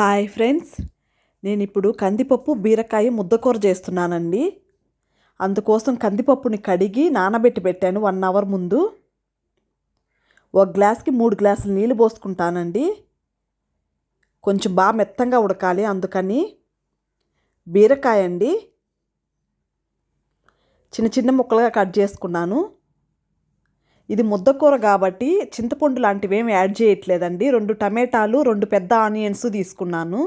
Hi friends. నేను ఇప్పుడు కందిపప్పు బీరకాయ ముద్దకూర చేస్తున్నానండి. అందుకోసం కందిపప్పుని కడిగి నానబెట్టి పెట్టాను వన్ అవర్ ముందు. ఒక గ్లాస్కి మూడు గ్లాసులు నీళ్ళు పోసుకుంటానండి. కొంచెం బాగా మెత్తంగా ఉడకాలి అందుకని. బీరకాయ అండి. చిన్న చిన్న ముక్కలుగా కట్ చేసుకున్నాను. ఇది ముద్దకూర కాబట్టి చింతపండు లాంటివి ఏమి యాడ్ చేయట్లేదండి. రెండు టమాటాలు రెండు పెద్ద ఆనియన్స్ తీసుకున్నాను.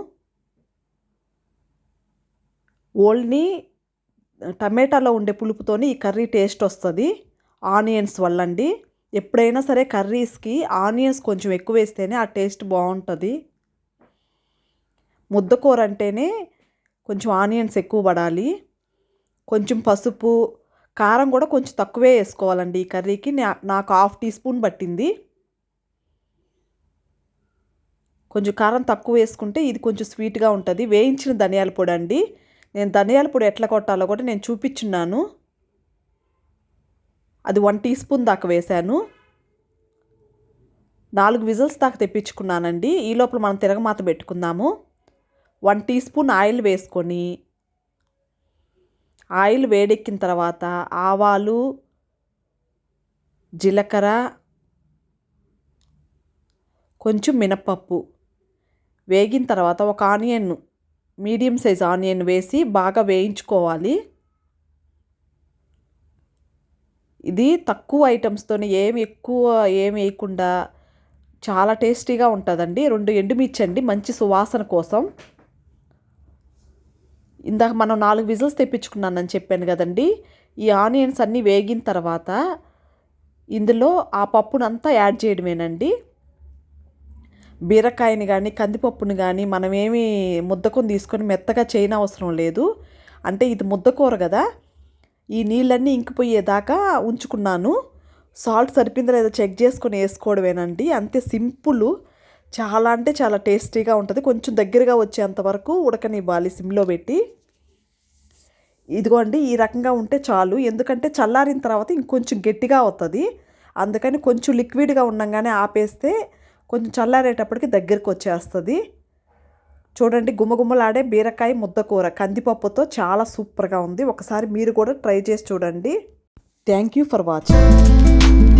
ఓల్ని టమాటాలో ఉండే పులుపుతోని ఈ కర్రీ టేస్ట్ వస్తుంది. ఆనియన్స్ వల్ల అండి ఎప్పుడైనా సరే కర్రీస్కి ఆనియన్స్ కొంచెం ఎక్కువ వేస్తేనే ఆ టేస్ట్ బాగుంటుంది. ముద్దకూర అంటేనే కొంచెం ఆనియన్స్ ఎక్కువ పడాలి. కొంచెం పసుపు కారం కూడా కొంచెం తక్కువే వేసుకోవాలండి ఈ కర్రీకి. నాకు హాఫ్ టీ స్పూన్ పట్టింది. కొంచెం కారం తక్కువ వేసుకుంటే ఇది కొంచెం స్వీట్గా ఉంటుంది. వేయించిన ధనియాల పొడి అండి. నేను ధనియాల పొడి ఎట్లా కొట్టాలో కూడా నేను చూపించున్నాను అది వన్ టీ స్పూన్ దాకా వేశాను. నాలుగు విజిల్స్ దాకా తెప్పించుకున్నానండి. ఈ లోపల మనం తిరగమాత పెట్టుకుందాము. వన్ టీ స్పూన్ ఆయిల్ వేసుకొని ఆయిల్ వేడెక్కిన తర్వాత ఆవాలు జీలకర్ర కొంచెం మినప్పప్పు వేగిన తర్వాత ఒక ఆనియన్ మీడియం సైజ్ ఆనియన్ వేసి బాగా వేయించుకోవాలి. ఇది తక్కువ ఐటమ్స్తో ఏమి ఎక్కువ ఏమి వేయకుండా చాలా టేస్టీగా ఉంటుందండి. రెండు ఎండుమిర్చి అండి మంచి సువాసన కోసం. ఇందాక మనం నాలుగు విజిల్స్ తెప్పించుకున్నానని చెప్పాను కదండి. ఈ ఆనియన్స్ అన్నీ వేగిన తర్వాత ఇందులో ఆ పప్పునంతా యాడ్ చేయడమేనండి. బీరకాయని కానీ కందిపప్పుని కానీ మనమేమి ఏమి ముద్దకొని తీసుకొని మెత్తగా చేయని అవసరం లేదు. అంటే ఇది ముద్దకూర కదా. ఈ నీళ్ళన్నీ ఇంకిపోయేదాకా ఉంచుకున్నాను. సాల్ట్ సరిపోయిందో లేదో చెక్ చేసుకొని వేసుకోవడమేనండి. అంతే సింపుల్. చాలా అంటే చాలా టేస్టీగా ఉంటుంది. కొంచెం దగ్గరగా వచ్చేంత వరకు ఉడకనివ్వాలి సిమ్లో పెట్టి. ఇదిగోండి ఈ రకంగా ఉంటే చాలు. ఎందుకంటే చల్లారిన తర్వాత ఇంకొంచెం గట్టిగా అవుతుంది. అందుకని కొంచెం లిక్విడ్గా ఉండగానే ఆపేస్తే కొంచెం చల్లారేటప్పటికి దగ్గరికి వచ్చేస్తుంది. చూడండి గుమ్మగుమ్మలాడే బీరకాయ ముద్దకూర కందిపప్పుతో చాలా సూపర్గా ఉంది. ఒకసారి మీరు కూడా ట్రై చేసి చూడండి. Thank you for watching.